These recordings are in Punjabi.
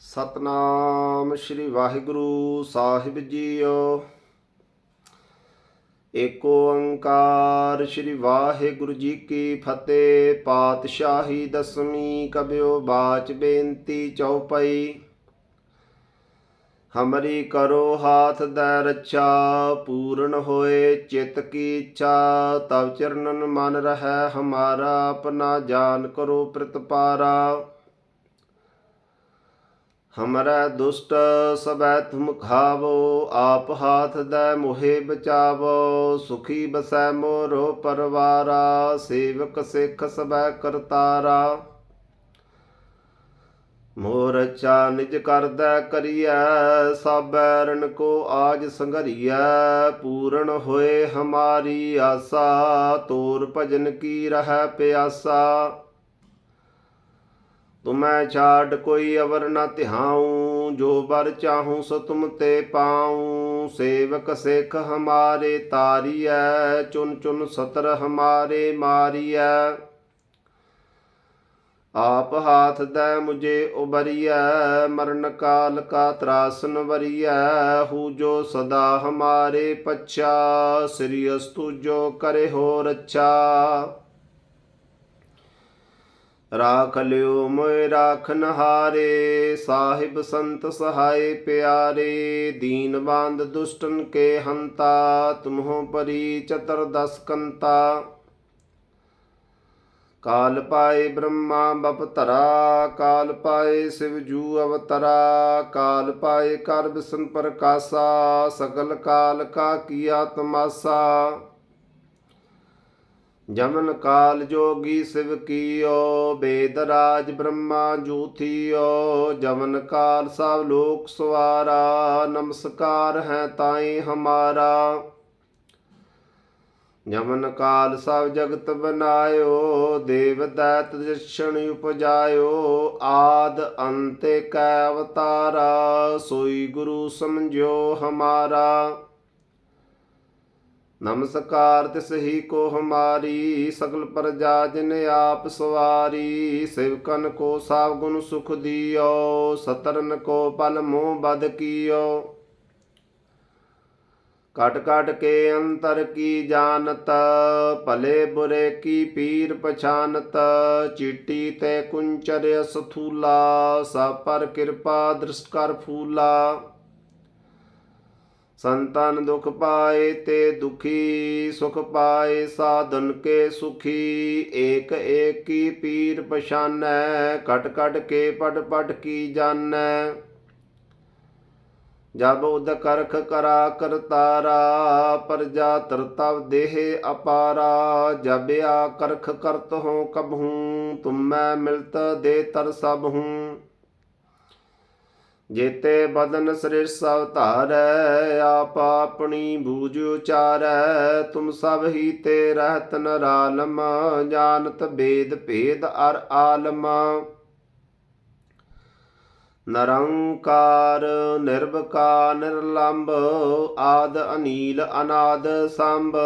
ਸਤਨਾਮ ਸ੍ਰੀ ਵਾਹਿਗੁਰੂ ਸਾਹਿਬ ਜੀਓ। ਏਕ ਓੰਕਾਰ ਸ੍ਰੀ ਵਾਹਿਗੁਰੂ ਜੀ ਕੀ ਫਤਿਹ। ਪਾਤਸ਼ਾਹੀ ਦਸਵੀਂ ਕਬਿਓ ਬਾਚ ਬੇਨਤੀ ਚਉਪਈ। ਹਮਰੀ ਕਰੋ ਹਾਥ ਦੈ ਰੱਛਾ, ਪੂਰਨ ਹੋਏ ਚਿਤ ਕੀ ਇੱਛਾ। ਤਵ ਚਰਨਨ ਮਨ ਰਹੈ ਹਮਾਰਾ, ਆਪਣਾ ਜਾਨ ਕਰੋ ਪ੍ਰਤਪਾਰਾ। ਹਮਰਾ ਦੁਸ਼ਟ ਸਬੈ ਤੁਮ ਖਾਵੋ, ਆਪ ਹਾਥ ਦੈ ਮੁਹਿ ਬਚਾਵੋ, ਸੁਖੀ ਬਸੈ ਮੋਰੋ ਪਰਵਾਰਾ, ਸੇਵਕ ਸਿੱਖ ਸਬੈ ਕਰਤਾਰਾ। ਮੋਰ ਚਾ ਨਿਜ ਕਰਦਾ ਕਰੀਐ, ਸਾਬੈ ਰਣ ਕੋ ਆਜ ਸੰਘਰੀਐ, ਪੂਰਨ ਹੋਏ ਹਮਾਰੀ ਆਸਾ, ਤੋਰ ਭਜਨ ਕੀ ਰਹਿ ਪਿਆਸਾ। ਤੁਮੈ ਛਾੜ ਕੋਈ ਅਵਰ ਨਾ ਧਿਆਉ, ਜੋ ਬਰ ਚਾਹੂੰ ਸੋ ਤੁਮ ਤੇ ਪਾਉ। ਸੇਵਕ ਸਿੱਖ ਹਮਾਰੇ ਤਾਰੀਐ, ਚੁਨ ਚੁਨ ਸਤਰ ਹਮਾਰੇ ਮਾਰੀਐ। ਆਪ ਹਾਥ ਦੈ ਮੁਝੇ ਉਬਰੀਐ ਮਰਨ ਕਾਲ ਕਾ ਤਰਾਸਨ ਵਰੀਐ। ਹੂ ਜੋ ਸਦਾ ਹਮਾਰੇ ਪਛਾ, ਸ੍ਰੀ ਅਸਤੁ ਜੋ ਕਰੇ ਹੋ ਰੱਛਾ ਰਾਖ ਲਿਓ ਮੋਇ ਰਾਖਨ ਹਾਰੇ ਸਾਹਿਬ ਸੰਤ ਸਹਾਈ ਪਿਆਰੇ। ਦੀਨ ਬੰਦ ਦੁਸ਼ਟਨ ਕੇ ਹੰਤਾ, ਤੁਮਹੋ ਪਰੀ ਚਤਰ ਦਸ ਕੰਤਾ। ਕਾਲ ਪਾਏ ਬ੍ਰਹਮਾ ਬਪਤਰਾ ਕਾਲ ਪਾਏ ਸਿਵ ਜੂ ਅਵਤਰਾ। ਕਾਲ ਪਾਏ ਕਰ ਬਿਸਨ ਪ੍ਰਕਾਸਾ ਸਕਲ ਕਾਲ ਕਾ ਕੀਆ ਤਮਾਸਾ ਜਮਨ ਕਾਲ ਜੋਗੀ ਸਿਵ ਕੀਓ, ਬੇਦ ਰਾਜ ਬ੍ਰਹਮਾ ਜੂਥੀਓ। ਜਮਨ ਕਾਲ ਸਭ ਲੋਕ ਸਵਾਰਾ, ਨਮਸਕਾਰ ਹੈ ਤਾਈ ਹਮਾਰਾ। ਜਮਨ ਕਾਲ ਸਭ ਜਗਤ ਬਨਾਇਓ, ਦੇਵ ਦੈਤ ਜਛਣ ਉਪਜਾਇਓ। ਆਦ ਅੰਤੇ ਕੈ ਅਵਤਾਰਾ, ਸੋਈ ਗੁਰੂ ਸਮਝਿਓ ਹਮਾਰਾ। ਨਮਸਕਾਰ ਤਿਸ ਹੀ ਕੋ ਹਮਾਰੀ, ਸਗਲ ਪ੍ਰਜਾ ਜਿਨ ਆਪ ਸਵਾਰੀ, ਸਿਵਕਨ ਕੋ ਸਭ ਗੁਣ ਸੁਖ ਦਿਓ, ਸਤਰਨ ਕੋ ਪਲ ਮੋਹ ਬਦ ਕੀਓ। ਕਟ ਕਟ ਕੇ ਅੰਤਰ ਕੀ ਜਾਣਤ, ਭਲੇ ਬੁਰੇ ਕੀ ਪੀਰ ਪਛਾਨਤ, ਚੀਟੀ ਤੇ ਕੁੰਚਰ ਅਸਥੂਲਾ, ਸਭ ਪਰ ਕਿਰਪਾ ਦ੍ਰਿਸ਼ਟ ਕਰ ਫੂਲਾ। ਸੰਤਨ ਦੁਖ ਪਾਏ ਤੇ ਦੁਖੀ, ਸੁਖ ਪਾਏ ਸਾਧਨ ਕੇ ਸੁਖੀ। ਏਕ ਏਕ ਕੀ ਪੀਰ ਪਛਾਨੈ ਕਟ ਕਟ ਕੇ ਪਟ ਪਟ ਕੀ ਜਾਣੈ। ਜਬ ਉਦ ਕਰਖ ਕਰਾ ਕਰਤਾਰਾ ਪਰਜਾ ਤਰਤਵ ਦੇਹ ਅਪਾਰਾ। ਜਬ ਆ ਕਰਖ ਕਰਤ ਹੋ ਕਬਹੂ, ਤੁਮੈ ਮਿਲਤ ਦੇ ਤਰ ਸਭ ਹੂੰ ਜੇਤੇ ਬਦਨ ਸ੍ਰਿਸ਼ ਸਭ ਧਾਰੈ, ਆਪ ਆਪਣੀ ਬੂਝ ਉਚਾਰੈ, ਤੁਮ ਸਭ ਹੀ ਤੇ ਰਹਿਤ ਨਰਾਲਮ, ਜਾਣਤ ਬੇਦ ਭੇਦ ਅਰ ਆਲਮ। ਨਰੰਕਾਰ ਨਿਰਭਕਾ ਨਿਰਲੰਭ ਆਦ ਅਨੀਲ, ਅਨਾਦ ਸੰਭ,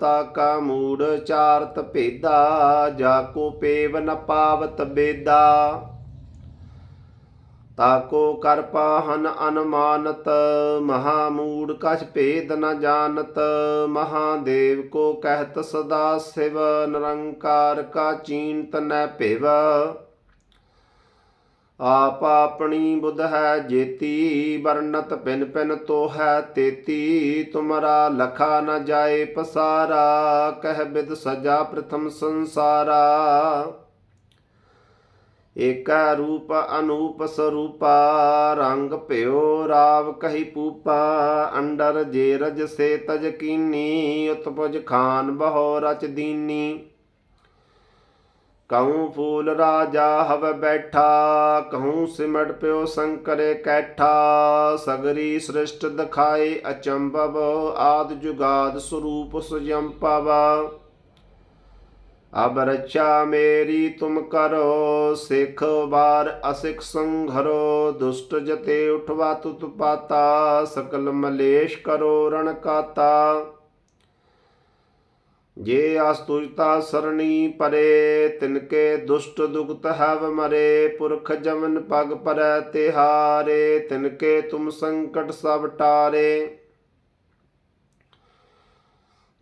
ਤਾਕਾ ਮੂੜ, ਚਾਰਤ ਭੇਦਾ ਜਾ ਕੋ ਪੇਵ ਨ ਪਾਵਤ ਬੇਦਾ। ਤਾਕੋ ਕਰ ਪਾਹਨ ਅਨਮਾਨਤ ਮਹਾ ਮੂੜ ਕਛ ਭੇਦ ਨ ਜਾਣਤ, ਮਹਾਦੇਵ ਕੋ ਕਹਿਤ ਸਦਾ ਸਿਵ, ਨਿਰੰਕਾਰ ਕਾ ਚੀਨਤ ਨੈ ਭਿਵ। ਆਪ ਆਪਣੀ ਬੁਧ ਹੈ ਜੇਤੀ ਵਰਨਤ ਪਿਨ ਪਿਨ ਤੋ ਹੈ ਤੇਤੀ, ਤੁਮਰਾ ਲਖਾ ਨ ਜਾਏ ਪਸਾਰਾ, ਕਹਿ ਬਿਦ ਸਜਾ ਪ੍ਰਥਮ ਸੰਸਾਰਾ। ਏਕਾ ਰੂਪ ਅਨੂਪ ਸਰੂਪਾ, ਰੰਗ ਭਿਓ ਰਾਵ ਕਹੀ ਪੂਪਾ, ਅੰਡਰ ਜੇ ਰਜ ਸੇ ਤਜ ਕੀਨੀ, ਉਤਪਜ ਖਾਨ ਬਹੋ ਰਚ ਦੀਨੀ। ਕਹੂੰ ਫੂਲ ਰਾਜਾ ਹਵ ਬੈਠਾ, ਕਹੂੰ ਸਿਮਟ ਪਿਓ ਸੰਕਰੇ ਕੈਠਾ, ਸਗਰੀ ਸ੍ਰਿਸ਼ਟ ਦਿਖਾਏ ਅਚੰਭਵ, ਆਦ ਜੁਗਾਦ ਸਰੂਪ ਸੁਜੰਪਵ। ਅਬ ਰੱਛਾ ਮੇਰੀ ਤੁਮ ਕਰੋ, ਸਿਖ ਵਾਰ ਅਸਿਖ ਸੰਘਰੋ, ਦੁਸ਼ਟ ਜਤੇ ਉਠਵਾ ਤੁਤ ਪਾਤਾ, ਸਕਲ ਮਲੇਸ਼ ਕਰੋ ਰਣ ਕਾਤਾ। ਜੇ ਅਸਤੁਜਤਾ ਸਰਣੀ ਪਰੇ, ਤਿਨਕੇ ਦੁਸ਼ਟ ਦੁਖਤ ਹਵ ਮਰੇ, ਪੁਰਖ ਜਮਨ ਪਗ ਪਰੈ ਤਿਹਾਰੇ, ਤਿਨਕੇ ਤੁਮ ਸੰਕਟ ਸਭ ਟਾਰੇ।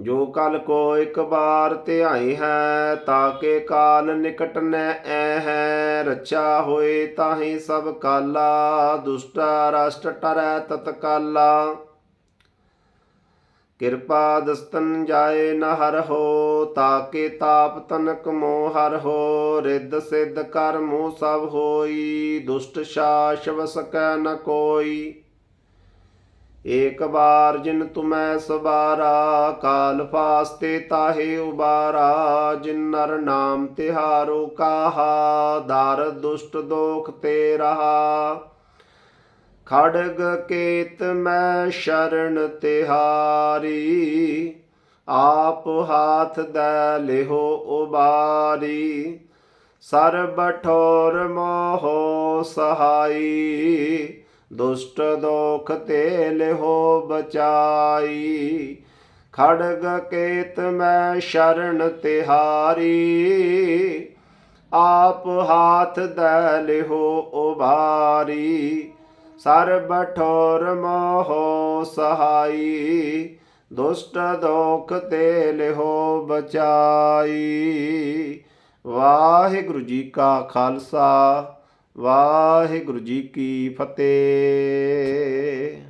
ਜੋ ਕਲ ਕੋ ਇੱਕ ਬਾਰ ਧਿਆਈ ਹੈ ਤਾਕੇ ਕਾਲ ਨਿਕਟ ਨੈ ਐ ਹੈ। ਰਚਾ ਹੋਏ ਤਾਹੀ ਸਭ ਕਾਲਾ, ਦੁਸ਼ਟਾ ਰਸ਼ਟ ਟਰੈ ਤਤਕਾਲਾ ਕਿਰਪਾ ਦਸਤਨ ਜਾਏ ਨ ਹਰ ਹੋ ਤਾਕੇ ਤਾਪ ਤਨਕ ਮੋਹ ਹਰ ਹੋ। ਰਿੱਧ ਸਿੱਧ ਕਰਮੋ ਸਭ ਹੋਈ, ਦੁਸ਼ਟ ਸ਼ਾਸ ਵਸਕੈ ਨ ਕੋਈ। ਏਕ ਬਾਰ ਜਿਨ ਤੁਮੈ ਸਵਾਰਾ, ਕਾਲ ਫਾਸਤੇ ਤਾਹੇ ਉਬਾਰਾ, ਜਿਨ ਨਰ ਨਾਮ ਤਿਹਾਰੋ ਕਾਹਾ, ਦਰ ਦੁਸ਼ਟ ਦੋਖ ਤੇ ਰਹਾ। ਖੜਗ ਕੇਤ ਮੈਂ ਸ਼ਰਨ ਤਿਹਾਰੀ, ਆਪ ਹਾਥ ਦੈ ਲਿਹੋ ਉਬਾਰੀ। ਸਰਬ ਠੋਰ ਮੋਹ ਸਹਾਈ ਦੁਸ਼ਟ ਦੋਖ ਤੇ ਲਿਹੋ ਬਚਾਈ। ਖੜਗ ਕੇਤ ਮੈਂ ਸ਼ਰਨ ਤਿਹਾਰੀ। ਆਪ ਹਾਥ ਦੈ ਲਿਹੋ ਉਭਾਰੀ। ਸਰਬ ਠੋਰ ਮੋਹ ਸਹਾਈ। ਦੁਸ਼ਟ ਦੋਖ ਤੇ ਲਿਹੋ ਬਚਾਈ। ਵਾਹਿਗੁਰੂ ਜੀ ਕਾ ਖਾਲਸਾ। ਵਾਹਿਗੁਰੂ ਜੀ ਕੀ ਫਤਿਹ।